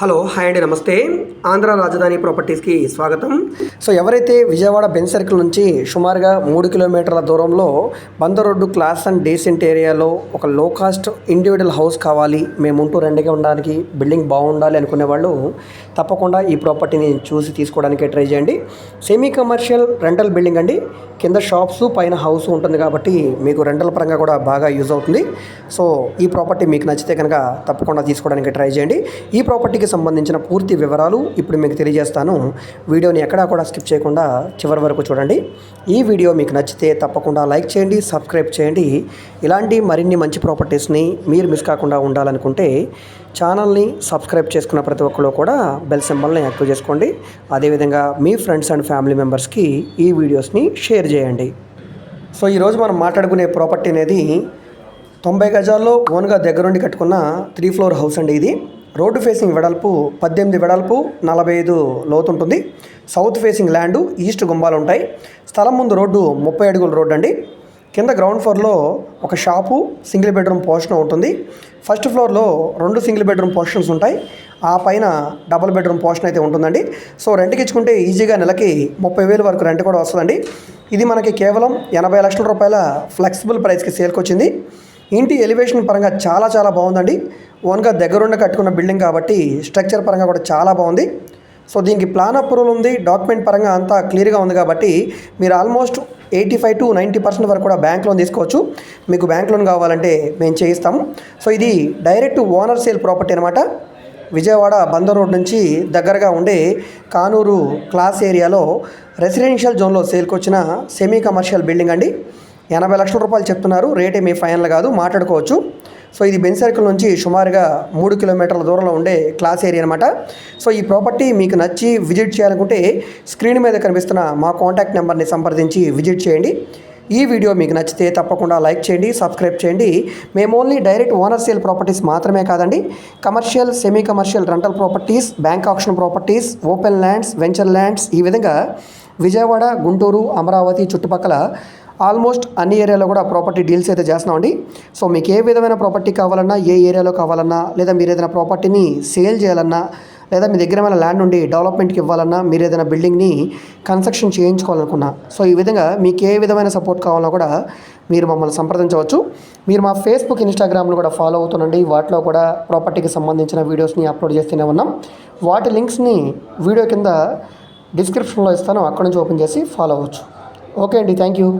Hello hi అండి నమస్తే. ఆంధ్ర రాజధాని ప్రాపర్టీస్కి స్వాగతం. సో ఎవరైతే విజయవాడ బెన్ సర్కిల్ నుంచి సుమారుగా మూడు కిలోమీటర్ల దూరంలో బంద రోడ్డు క్లాస్ అండ్ డీసెంట్ ఏరియాలో ఒక లో కాస్ట్ ఇండివిజువల్ హౌస్ కావాలి మేము ఉంటూ రెండుగా ఉండడానికి బిల్డింగ్ బాగుండాలి అనుకునే వాళ్ళు తప్పకుండా ఈ ప్రాపర్టీని చూసి తీసుకోవడానికి ట్రై చేయండి. సెమీ కమర్షియల్ రెంటల్ బిల్డింగ్ అండి. కింద షాప్స్ పైన హౌస్ ఉంటుంది కాబట్టి మీకు రెంటల్ పరంగా కూడా బాగా యూజ్ అవుతుంది. సో ఈ ప్రాపర్టీ మీకు నచ్చితే కనుక తప్పకుండా తీసుకోవడానికి ట్రై చేయండి. ఈ ప్రాపర్టీకి సంబంధించిన పూర్తి వివరాలు ఇప్పుడు మీకు తెలియజేస్తాను. వీడియోని ఎక్కడా కూడా స్కిప్ చేయకుండా చివరి వరకు చూడండి. ఈ వీడియో మీకు నచ్చితే తప్పకుండా లైక్ చేయండి సబ్స్క్రైబ్ చేయండి. ఇలాంటి మరిన్ని మంచి ప్రాపర్టీస్ని మీరు మిస్ కాకుండా ఉండాలనుకుంటే ఛానల్ని సబ్స్క్రైబ్ చేసుకున్న ప్రతి ఒక్కరు కూడా బెల్ సింబల్ని యాక్టివ్ చేసుకోండి. అదేవిధంగా మీ ఫ్రెండ్స్ అండ్ ఫ్యామిలీ మెంబర్స్కి ఈ వీడియోస్ని షేర్ చేయండి. సో ఈరోజు మనం మాట్లాడుకునే ప్రాపర్టీ అనేది తొంభై గజాల్లో ఓన్గా దగ్గరుండి కట్టుకున్న త్రీ ఫ్లోర్ హౌస్ అండి ఇది. రోడ్డు ఫేసింగ్ వెడల్పు పద్దెనిమిది వెడల్పు నలభై ఐదు లోతు ఉంటుంది సౌత్ ఫేసింగ్ ల్యాండ్ ఈస్ట్ గుంబాలు ఉంటాయి. స్థలం ముందు రోడ్డు ముప్పై అడుగుల రోడ్డు అండి. కింద గ్రౌండ్ ఫ్లోర్లో ఒక షాపు సింగిల్ బెడ్రూమ్ పోర్షన్ ఉంటుంది. ఫస్ట్ ఫ్లోర్లో రెండు సింగిల్ బెడ్రూమ్ పోర్షన్స్ ఉంటాయి. ఆ పైన డబుల్ బెడ్రూమ్ పోర్షన్ అయితే ఉంటుందండి. సో రెంట్కి ఇచ్చుకుంటే ఈజీగా నెలకి ముప్పై వేలు వరకు రెంట్ కూడా వస్తుందండి. ఇది మనకి కేవలం ఎనభై లక్షల రూపాయల ఫ్లెక్సిబుల్ ప్రైస్కి సేల్కి వచ్చింది. ఇంటి ఎలివేషన్ పరంగా చాలా చాలా బాగుందండి. ఓన్గా దగ్గరుండి కట్టుకున్న బిల్డింగ్ కాబట్టి స్ట్రక్చర్ పరంగా కూడా చాలా బాగుంది. సో దీనికి ప్లాన్ అప్రూవల్ ఉంది. డాక్యుమెంట్ పరంగా అంతా క్లియర్గా ఉంది కాబట్టి మీరు almost eighty five to ninety percent వరకు కూడా బ్యాంక్ లోన్ తీసుకోవచ్చు. మీకు బ్యాంక్ లోన్ కావాలంటే మేము చేయిస్తాము. సో ఇది డైరెక్ట్ ఓనర్ సేల్ ప్రాపర్టీ అనమాట విజయవాడ బందర్ రోడ్ నుంచి దగ్గరగా ఉండే కానూరు క్లాస్ ఏరియాలో రెసిడెన్షియల్ జోన్లో సేల్కి వచ్చిన సెమీ కమర్షియల్ బిల్డింగ్ అండి. ఎనభై లక్షల రూపాయలు చెప్తున్నారు. రేటే మీ ఫైనల్ కాదు. మాట్లాడుకోవచ్చు. సో ఇది బెన్ సర్కిల్ నుంచి సుమారుగా మూడు కిలోమీటర్ల దూరంలో ఉండే క్లాస్ ఏరియా అనమాట సో ఈ ప్రాపర్టీ మీకు నచ్చి విజిట్ చేయాలనుకుంటే స్క్రీన్ మీద కనిపిస్తున్న మా కాంటాక్ట్ నెంబర్ని సంప్రదించి విజిట్ చేయండి. ఈ వీడియో మీకు నచ్చితే తప్పకుండా లైక్ చేయండి సబ్స్క్రైబ్ చేయండి. మేము only direct owner sale properties మాత్రమే కాదండి commercial semi commercial rental properties bank option properties open lands venture lands ఈ విధంగా విజయవాడ గుంటూరు అమరావతి చుట్టుపక్కల ఆల్మోస్ట్ అన్ని ఏరియాలో కూడా ప్రాపర్టీ డీల్స్ అయితే చేస్తున్నామండి. సో మీకు ఏ విధమైన ప్రాపర్టీ కావాలన్నా ఏ ఏరియాలో కావాలన్నా లేదా మీరు ఏదైనా ప్రాపర్టీని సేల్ చేయాలన్నా లేదా మీ దగ్గర ఏమైనా ల్యాండ్ ఉండి డెవలప్మెంట్కి ఇవ్వాలన్నా మీరు ఏదైనా బిల్డింగ్ని కన్స్ట్రక్షన్ చేయించుకోవాలనుకున్నా సో ఈ విధంగా మీకు ఏ విధమైన సపోర్ట్ కావాలన్నా కూడా మీరు మమ్మల్ని సంప్రదించవచ్చు. మీరు మా ఫేస్బుక్ ఇన్స్టాగ్రామ్ను కూడా ఫాలో అవుతుండండి. వాటిలో కూడా ప్రాపర్టీకి సంబంధించిన వీడియోస్ని అప్లోడ్ చేస్తూనే ఉన్నాం. వాటి లింక్స్ని వీడియో కింద డిస్క్రిప్షన్లో ఇస్తాను. అక్కడ నుంచి ఓపెన్ చేసి ఫాలో అవ్వచ్చు. ఓకే అండి. Thank you.